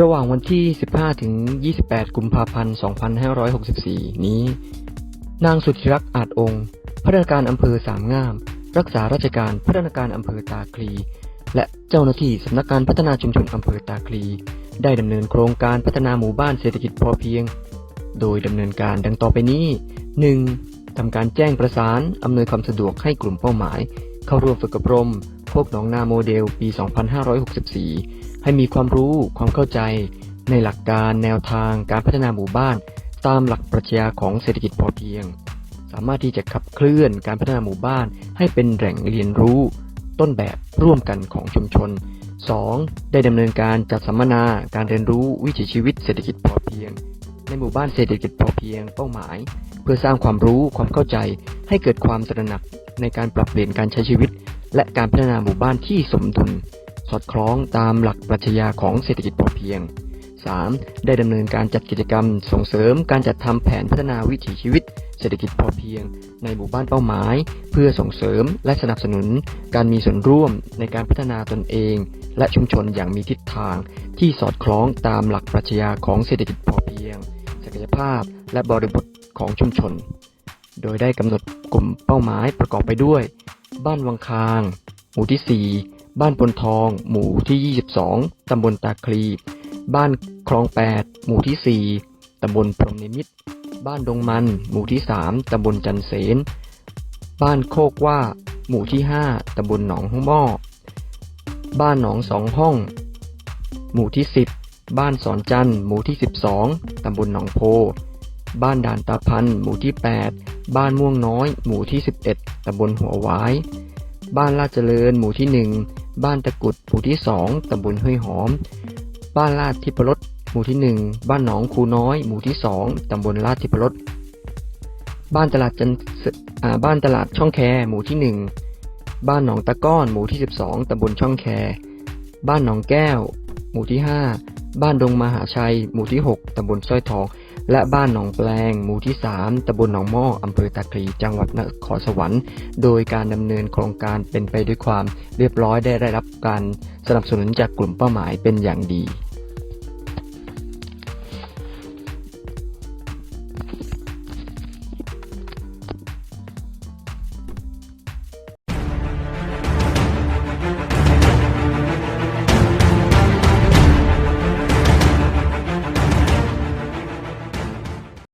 ระหว่างวันที่ 15 ถึง 28 กุมภาพันธ์ 2564 นี้ นางสุธิรักษ์อาจองค์พัฒนาการอำเภอสามงาม รักษาราชการพัฒนาการอำเภอตาคลี และเจ้าหน้าที่สำนักงานพัฒนาชุมชนอำเภอตาคลี ได้ดำเนินโครงการพัฒนาหมู่บ้านเศรษฐกิจพอเพียง โดยดำเนินการดังต่อไปนี้ 1. ทำการแจ้งประสานอำนวยความสะดวกให้กลุ่มเป้าหมาย เข้าร่วมฝึกอบรมพวกหนองนาโมเดลปี 2564 ให้มีความรู้ความเข้าใจ ในหลักการแนวทางการพัฒนาหมู่บ้าน ตามหลักปรัชญาของเศรษฐกิจพอเพียง สามารถที่จะขับเคลื่อนการพัฒนาหมู่บ้าน ให้เป็นแหล่งเรียนรู้ ต้นแบบร่วมกันของชุมชน 2. ได้ดำเนินการจัดสัมมนาการเรียนรู้วิถีชีวิตเศรษฐกิจพอเพียง ในหมู่บ้านเศรษฐกิจพอเพียงเป้าหมาย เพื่อสร้างความรู้ความเข้าใจ ให้เกิดความตระหนักในการปรับเปลี่ยนการใช้ชีวิต และการพัฒนาหมู่บ้านที่สมดุล สอดคล้องตามหลักปรัชญาของเศรษฐกิจพอเพียง 3. ได้ดำเนินการจัดกิจกรรม ส่งเสริมการจัดทำแผนพัฒนาวิถีชีวิต เศรษฐกิจพอเพียง ในหมู่บ้านเป้าหมาย เพื่อส่งเสริมและสนับสนุน การมีส่วนร่วมในการพัฒนาตนเอง และชุมชนอย่างมีทิศทาง ที่สอดคล้องตามหลักปรัชญาของเศรษฐกิจพอเพียง ศักยภาพ และบริบทของชุมชน โดยได้กำหนดกลุ่มเป้าหมายประกอบไปด้วย บ้านวังคาง หมู่ที่4 บ้านปนทอง หมู่ที่ 22 ตำบลตาคลี บ้านคลอง 8 หมู่ที่ 4 ตำบลพรหมนิมิต บ้านดงมัน หมู่ที่ 3 ตำบลจันเสน บ้านโคกว่า หมู่ที่ 5 ตำบลหนองหม้อ บ้านหนองสองห้อง หมู่ที่ 10 บ้านสอนจันหมู่ที่ 12 ตำบลหนองโพ บ้านด่านตาพัน หมู่ที่ 8 บ้านม่วงน้อย หมู่ที่ 11 ตำบลหัวหวาย บ้านลาดเจริญ หมู่ที่ 1 บ้านตะกุดหมู่ที่ 2 ตำบลห้วยหอม บ้านลาดทิพรสหมู่ที่ 1 บ้านหนองคูน้อย หมู่ที่ 2 ตำบลลาดทิพรสบ้านตลาดจันบ้านตลาดช่องแคหมู่ที่ 1 บ้านหนองตะก้อน หมู่ที่ 12 ตำบลช่องแค บ้านหนองแก้ว หมู่ที่ 5 บ้านดงมหาชัย หมู่ที่ 6 ตำบลสร้อยทอง และบ้านหนองแปลง หมู่ที่ 3ตำบลหนองหม้ออำเภอตะคลีจังหวัดนครสวรรค์ โดยการดำเนินโครงการเป็นไปด้วยความเรียบร้อยได้ได้รับการสนับสนุนจากกลุ่มเป้าหมายเป็นอย่างดี